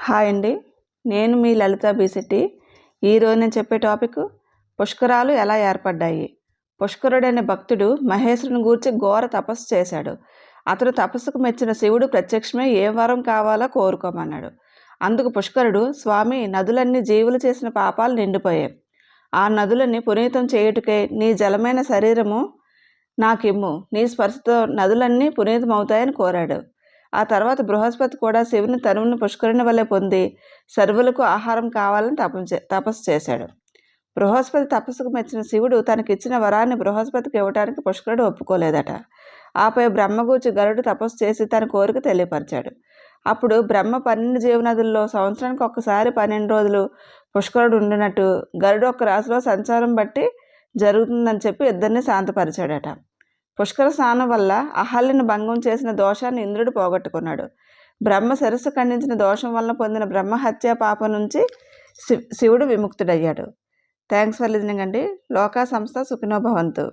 Hi అండి. నేను మీ లలిత బీసెట్టి ఈరోజు నేను చెప్పే టాపిక్ పుష్కరాలు ఎలా ఏర్పడ్డాయి? పుష్కరుడనే భక్తుడు మహేశ్వరుని గూర్చి ఘోర తపస్సు చేశాడు. అతడు తపస్సుకు మెచ్చిన శివుడు ప్రత్యక్షమే ఏ వరం కావాలో కోరుకోమన్నాడు. అందుకు పుష్కరుడు స్వామి నదులన్నీ జీవులు చేసిన పాపాలు నిండిపోయాయి. ఆ నదులని పునీతం చేయుటకే నీ జలమైన శరీరము నాకిమ్ము. నీ స్పర్శతో నదులన్నీ పునీతం అవుతాయని కోరాడు. ఆ తర్వాత బృహస్పతి కూడా శివుని తనువును పుష్కరుని వలె పొంది సర్వులకు ఆహారం కావాలని తపస్సు తపస్సు చేశాడు. బృహస్పతి తపస్సుకు మెచ్చిన శివుడు తనకిచ్చిన వరాన్ని బృహస్పతికి ఇవ్వడానికి పుష్కరుడు ఒప్పుకోలేదట. ఆపై బ్రహ్మగూర్చి గరుడు తపస్సు చేసి తన కోరిక తెలియపరిచాడు. అప్పుడు బ్రహ్మ పన్నెండు జీవనదుల్లో సంవత్సరానికి ఒక్కసారి పన్నెండు రోజులు పుష్కరుడు ఉండినట్టు గరుడు ఒక రాశిలో సంచారం బట్టి జరుగుతుందని చెప్పి ఇద్దరిని శాంతపరిచాడట. పుష్కర స్నానం వల్ల అహల్యను భంగం చేసిన దోషాన్ని ఇంద్రుడు పోగొట్టుకున్నాడు. బ్రహ్మ శిరస్సు ఖండించిన దోషం వలన పొందిన బ్రహ్మ హత్య పాపం నుంచి శివుడు విముక్తుడయ్యాడు. థ్యాంక్స్ ఫర్ లిజనింగ్ అండి. లోకా సంస్థ సుఖినోభవంతు